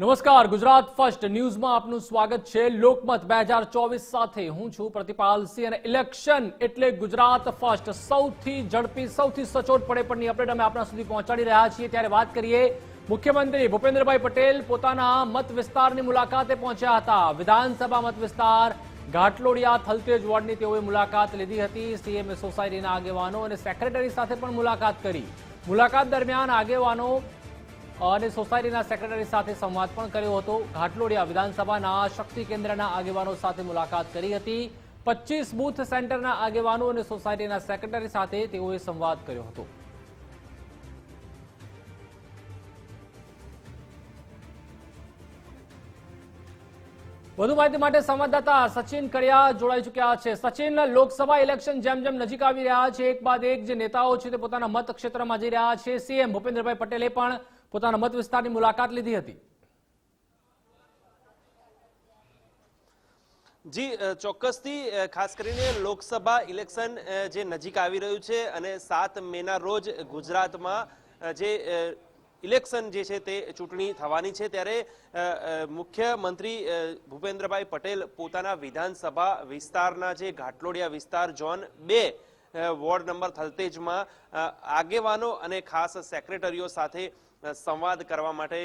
નમસ્કાર, ગુજરાત ફર્સ્ટ ન્યૂઝમાં આપનું સ્વાગત છે. લોકમત બે હજાર ચોવીસ સાથે હું છું પ્રતિપાલ અને ઇલેક્શન એટલે ગુજરાત ફર્સ્ટ. સૌથી ઝડપી, સૌથી સચોટ પડે પણની અપડેટ અમે આપણા સુધી પહોંચાડી રહ્યા છીએ. ત્યારે વાત કરીએ, મુખ્યમંત્રી ભૂપેન્દ્રભાઈ પટેલ પોતાના મત વિસ્તારની મુલાકાતે પહોંચ્યા હતા. વિધાનસભા મત વિસ્તાર ઘાટલોડિયા થલતેજ વોર્ડની તેઓએ મુલાકાત લીધી હતી. સીએમએ સોસાયટીના આગેવાનો અને સેક્રેટરી સાથે પણ મુલાકાત કરી. મુલાકાત દરમિયાન આગેવાનો અને સોસાયટીના સેક્રેટરી સાથે સંવાદ પણ કર્યો હતો. ઘાટલોડિયા વિધાનસભાના શક્તિ કેન્દ્રના આગેવાનો સાથે મુલાકાત કરી હતી. પચીસ બુથ સેન્ટરના આગેવાનો અને સોસાયટીના સેક્રેટરી સાથે તેઓએ સંવાદ કર્યો હતો. વધુ માહિતી માટે સંવાદદાતા સચિન કડિયા જોડાઈ ચુક્યા છે. સચિન, લોકસભા ઇલેક્શન જેમ જેમ નજીક આવી રહ્યા છે, એક બાદ એક જે નેતાઓ છે તે પોતાના મત ક્ષેત્રમાં જઈ રહ્યા છે. સીએમ ભૂપેન્દ્રભાઈ પટેલે પણ પોતાના મત વિસ્તારની મુલાકાત લીધી હતી. જી ચોક્કસથી ખાસ કરીને લોકસભા ઇલેક્શન જે નજીક આવી રહ્યું છે અને સાત મેના રોજ ગુજરાતમાં જે ઇલેક્શન જે છે તે ચૂંટણી થવાની છે ત્યારે મુખ્યમંત્રી ભૂપેન્દ્રભાઈ પટેલ પોતાના વિધાનસભા વિસ્તારના જે ઘાટલોડિયા વિસ્તાર ઝોન બે વોર્ડ નંબર થલતેજમાં આગેવાનો અને ખાસ સેક્રેટરીઓ સાથે સંવાદ કરવા માટે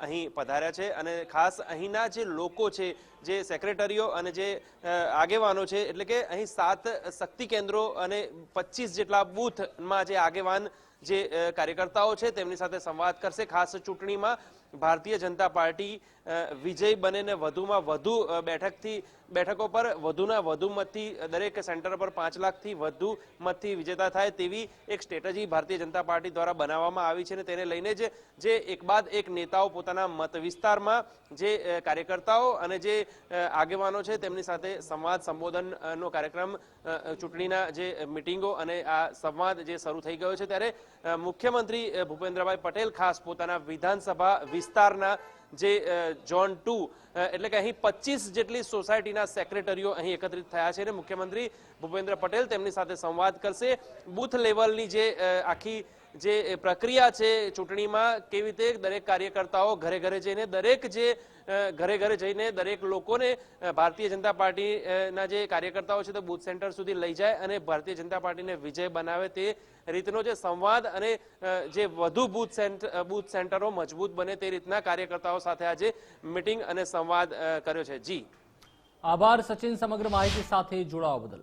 અહીં પધાર્યા છે. અને ખાસ અહીંના જે લોકો છે, જે સેક્રેટરીઓ અને જે આગેવાનો છે, એટલે કે અહીં સાત શક્તિ કેન્દ્રો અને પચીસ જેટલા બૂથમાં જે આગેવાન જે કાર્યકર્તાઓ છે તેમની સાથે સંવાદ કરશે. ખાસ ચૂંટણીમાં ભારતીય જનતા પાર્ટી વિજય બને ને વધુમાં વધુ બેઠકથી, બેઠકો પર વધુના વધુ મતથી દરેક સેન્ટર પર પાંચ લાખથી વધુ મતથી વિજેતા થાય તેવી એક સ્ટ્રેટેજી ભારતીય જનતા પાર્ટી દ્વારા બનાવવામાં આવી છે અને તેને લઈને જ, જે એક બાદ એક નેતાઓ પોતાના મત વિસ્તારમાં જે કાર્યકર્તાઓ અને જે આગેવાનો છે તેમની સાથે સંવાદ સંબોધનનો કાર્યક્રમ ચૂંટણીના જે મિટિંગો અને આ સંવાદ જે શરૂ થઈ ગયો છે ત્યારે મુખ્યમંત્રી ભૂપેન્દ્રભાઈ પટેલ ખાસ પોતાના વિધાનસભા વિસ્તારના જે ઝોન ટુ એટલે કે અહીં પચીસ જેટલી સોસાયટીના સેક્રેટરીઓ અહીં એકત્રિત થયા છે અને મુખ્યમંત્રી ભૂપેન્દ્ર પટેલ તેમની સાથે સંવાદ કરશે. બૂથ લેવલની જે આખી જે પ્રક્રિયા છે ચૂંટણીમાં કેવી રીતે દરેક કાર્યકર્તાઓ ઘરે ઘરે જઈને, દરેક જે ઘરે ઘરે જઈને દરેક લોકોને ભારતીય જનતા પાર્ટીના જે કાર્યકર્તાઓ છે તે બૂથ સેન્ટર સુધી લઈ જાય અને ભારતીય જનતા પાર્ટીને વિજય બનાવે તે રીતનો જે સંવાદ અને જે વધુ બૂથ સેન્ટર બૂથ સેન્ટરો મજબૂત બને તે રીતના કાર્યકર્તાઓ સાથે આજે મિટિંગ અને સંવાદ કર્યો છે. જી. આભાર, સચિન, સમગ્ર માહિતી સાથે જોડાવા બદલ.